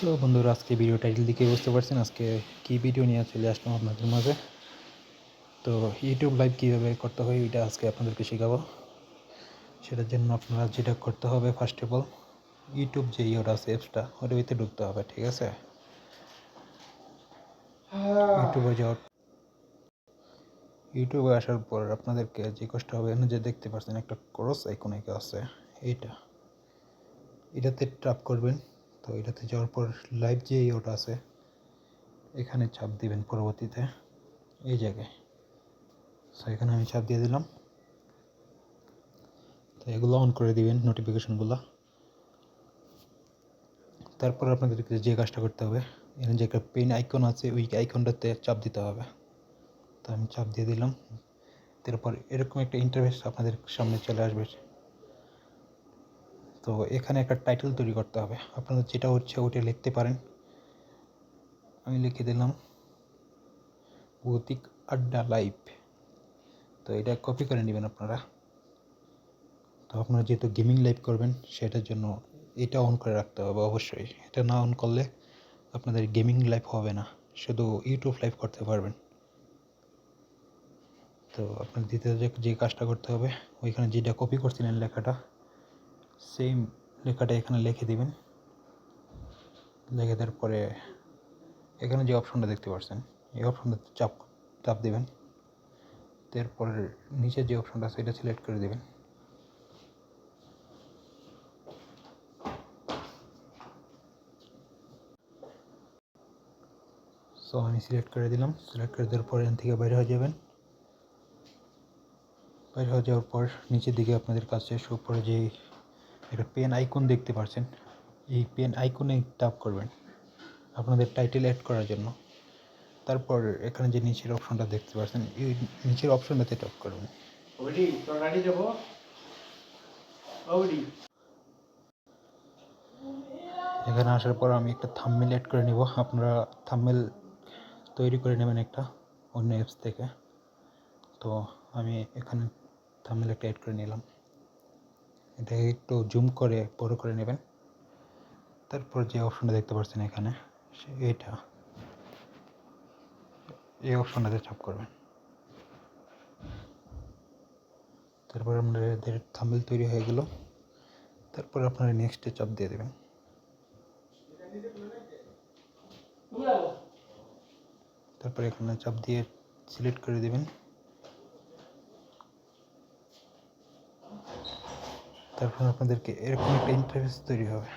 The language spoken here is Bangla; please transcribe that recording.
সো বন্ধুরা, আজকে ভিডিও টাইটেল দিকে বুঝতে পারছেন। আজকে কি ভিডিও নিয়ে চলে আসলাম আপনাদের মাঝে? তো ইউটিউব লাইভ কীভাবে করতে হয় এটা আজকে আপনাদেরকে শেখাবো। সেটার জন্য আপনারা যেটা করতে হবে ফার্স্ট অফ অল ইউটিউব যে ইয়েটা আছে অ্যাপসটা ওটার ভিতরে ঢুকতে হবে, ঠিক আছে? ইউটিউবে যাওয়ার ইউটিউবে আসার পর আপনাদেরকে যে কষ্ট হবে যে দেখতে পাচ্ছেন একটা ক্রস আইকন আছে, এইটা। এটাতে ট্যাপ করবেন। তো এটাতে যাওয়ার পর লাইভ যে ওটা আছে, এখানে চাপ দিবেন পরবর্তীতে, এই জায়গায়। সো এখানে আমি চাপ দিয়ে দিলাম। তো এগুলো অন করে দিবেন নোটিফিকেশনগুলো তারপর আপনাদেরকে যে কাজটা করতে হবে, এখানে যে একটা পেন আইকন আছে, ওই আইকনটাতে চাপ দিতে হবে। তো আমি চাপ দিয়ে দিলাম। তারপর এরকম একটা ইন্টারভেস আপনাদের সামনে চলে আসবে। তো এখানে একটা টাইটেল তৈরি করতে হবে। আপনাদের যেটা হচ্ছে ওটা লিখতে পারেন। আমি লিখে দিলাম, ভৌতিক আড্ডা লাইভ তো এটা কপি করে নেবেন আপনারা। তো আপনারা যেহেতু গেমিং লাইভ করবেন, সেটার জন্য এটা অন করে রাখতে হবে অবশ্যই। এটা না অন করলে আপনাদের গেমিং লাইভ হবে না। শুধু ইউটিউব লাইভ করতে পারবেন। তো আপনার দ্বিতীয় যে যে কাজটা করতে হবে, ওইখানে যেটা কপি করছিলেন লেখাটা সেম লেখাটা এখানে লিখে দিবেন। লিখে দেওয়ার পরে এখানে যে অপশনটা দেখতে পাচ্ছেন, এই অপশনটাতে চাপ চাপ দেবেন। তারপরে নিচে যে অপশনটা আছে এটা সিলেক্ট করে দেবেন। সো আমি সিলেক্ট করে দিলাম। সিলেক্ট করে দেওয়ার পর এখান থেকে বাইরে হয়ে যাবেন। বাইরে হয়ে যাওয়ার পর নিচের দিকে আপনাদের কাছে শো করে যে একটা পেন আইকন দেখতে পাচ্ছেন এই পেন আইকনে ট্যাপ করবেন। আপনাদের টাইটেল অ্যাড করার জন্য। তারপর এখানে যে নিচের অপশনটা দেখতে পাচ্ছেন এই নিচের অপশনটাতে ট্যাপ করবেন। এখানে আসার পর আমি একটা থাম্বনেল অ্যাড করে নিব। আপনারা থাম্বনেল তৈরি করে নেবেন একটা অন্য অ্যাপস থেকে। তো আমি এখানে থাম্বনেল একটা অ্যাড করে নিলাম। এটাকে একটু জুম করে, বড় করে নেবেন। তারপর যে অপশনটা দেখতে পাচ্ছেন এখানে এটা। এই অপশনটাতে চাপ করবেন। তারপর আপনাদের থাম্বনেল তৈরি হয়ে গেল। তারপর আপনারা নেক্সটে চাপ দিয়ে দেবেন। তারপর এখানে চাপ দিয়ে সিলেক্ট করে দেবেন। তারপর আপনাদেরকে এরকম একটা ইন্টারফেস তৈরি হবে।